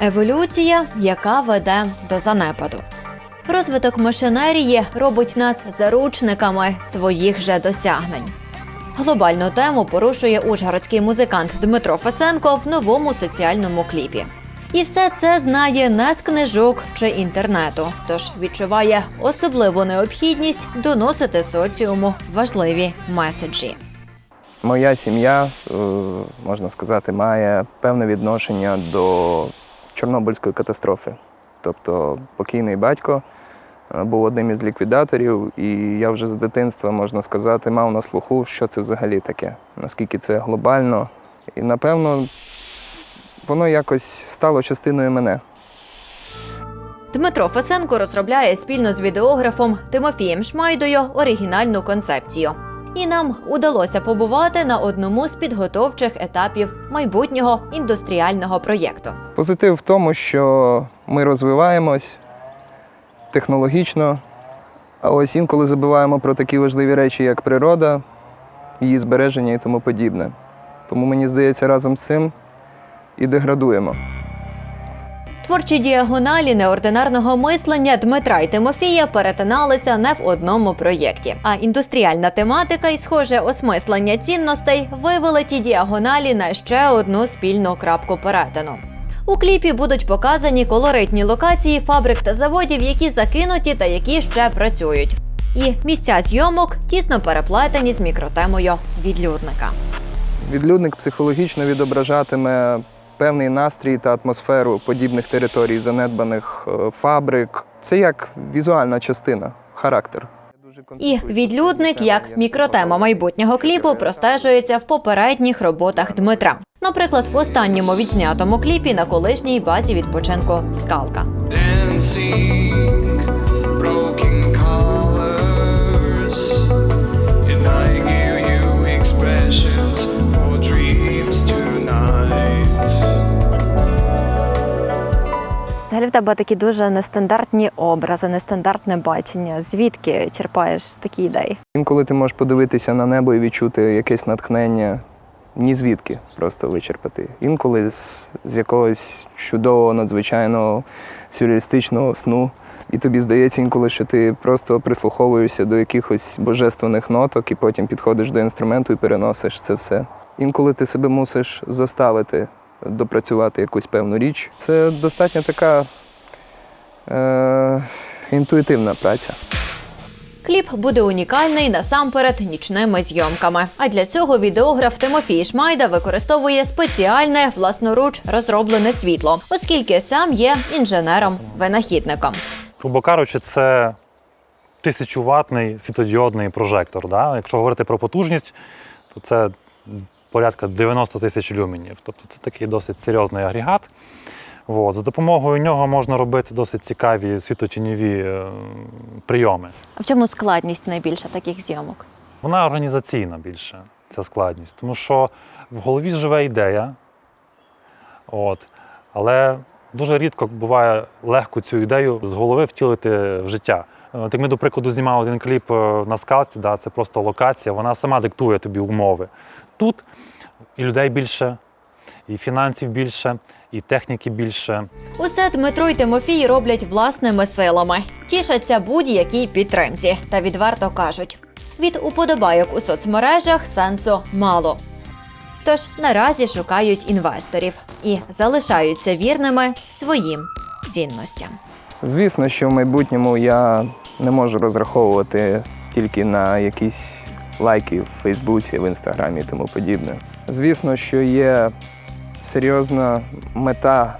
Еволюція, яка веде до занепаду. Розвиток машинерії робить нас заручниками своїх же досягнень. Глобальну тему порушує ужгородський музикант Дмитро Фесенко в новому соціальному кліпі. І все це знає не з книжок чи інтернету, тож відчуває особливу необхідність доносити соціуму важливі меседжі. Моя сім'я, е, можна сказати, має певне відношення до Чорнобильської катастрофи. Тобто покійний батько е, був одним із ліквідаторів, і я вже з дитинства, можна сказати, мав на слуху, що це взагалі таке, наскільки це глобально. І напевно воно якось стало частиною мене. Дмитро Фесенко розробляє спільно з відеографом Тимофієм Шмайдою оригінальну концепцію. І нам удалося побувати на одному з підготовчих етапів майбутнього індустріального проєкту. Позитив в тому, що ми розвиваємось технологічно, а ось інколи забуваємо про такі важливі речі, як природа, її збереження і тому подібне. Тому мені здається, разом з цим і деградуємо. Творчі діагоналі неординарного мислення Дмитра і Тимофія перетиналися не в одному проєкті. А індустріальна тематика і схоже осмислення цінностей вивели ті діагоналі на ще одну спільну крапку перетину. У кліпі будуть показані колоритні локації фабрик та заводів, які закинуті та які ще працюють. І місця зйомок тісно переплетені з мікротемою відлюдника. Відлюдник психологічно відображатиме певний настрій та атмосферу подібних територій, занедбаних е, фабрик. Це як візуальна частина, характер. І відлюдник, як мікротема майбутнього кліпу, простежується в попередніх роботах Дмитра. Наприклад, в останньому відзнятому кліпі на колишній базі відпочинку Скалка. В тебе такі дуже нестандартні образи, нестандартне бачення. Звідки черпаєш такі ідеї? Інколи ти можеш подивитися на небо і відчути якесь натхнення, ні звідки просто вичерпати. Інколи з, з якогось чудового, надзвичайного сюрреалістичного сну. І тобі здається інколи, що ти просто прислуховуєшся до якихось божественних ноток і потім підходиш до інструменту і переносиш це все. Інколи ти себе мусиш заставити допрацювати якусь певну річ. Це достатньо така е, інтуїтивна праця. Кліп буде унікальний насамперед нічними зйомками. А для цього відеограф Тимофій Шмайда використовує спеціальне власноруч розроблене світло, оскільки сам є інженером-винахідником. грубо кажучи, це тисячуватний світодіодний прожектор. Да? Якщо говорити про потужність, то це порядка 90 тисяч люменів. Тобто це такий досить серйозний агрегат. От. За допомогою нього можна робити досить цікаві світотіньові е, прийоми. А в чому складність найбільша таких зйомок? Вона організаційна більше, ця складність. Тому що в голові живе ідея, от, але дуже рідко буває легко цю ідею з голови втілити в життя. От як ми, до прикладу, знімали один кліп е, на скалці, да, це просто локація, вона сама диктує тобі умови. Тут і людей більше, і фінансів більше, і техніки більше. Усе Дмитро й Тимофій роблять власними силами, тішаться будь-якій підтримці та відверто кажуть: від уподобайок у соцмережах сенсу мало. Тож наразі шукають інвесторів і залишаються вірними своїм цінностям. Звісно, що в майбутньому я не можу розраховувати тільки на якісь лайки в Фейсбуці, в Інстаграмі і тому подібне. Звісно, що є серйозна мета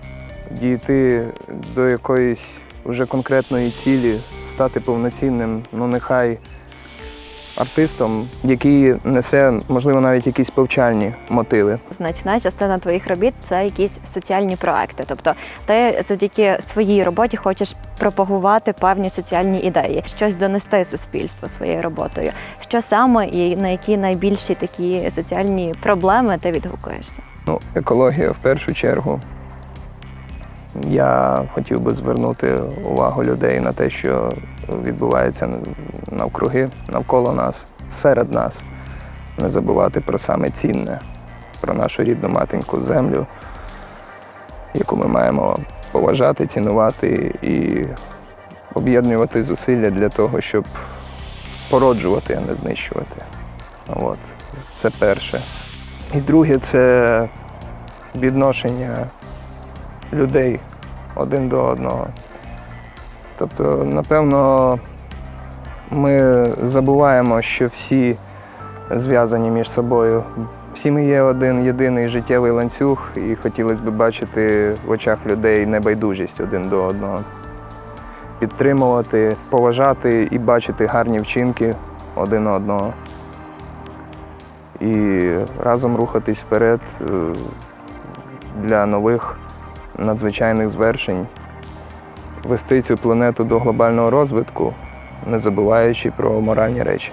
дійти до якоїсь вже конкретної цілі, стати повноцінним, ну нехай артистом, який несе, можливо, навіть якісь повчальні мотиви. Значна частина твоїх робіт це якісь соціальні проекти. Тобто ти завдяки своїй роботі хочеш пропагувати певні соціальні ідеї, щось донести суспільству своєю роботою. Що саме і на які найбільші такі соціальні проблеми ти відгукуєшся? Ну, екологія в першу чергу. Я хотів би звернути увагу людей на те, що відбувається навкруги, навколо нас, серед нас. Не забувати про саме цінне, про нашу рідну матінку землю, яку ми маємо поважати, цінувати і об'єднувати зусилля для того, щоб породжувати, а не знищувати. От. Це перше. І друге це відношення людей один до одного. Тобто, напевно, ми забуваємо, що всі зв'язані між собою. Всі ми є один єдиний життєвий ланцюг, і хотілося б бачити в очах людей небайдужість один до одного. Підтримувати, поважати і бачити гарні вчинки один одного. І разом рухатись вперед е, для нових надзвичайних звершень, вести цю планету до глобального розвитку, не забуваючи про моральні речі.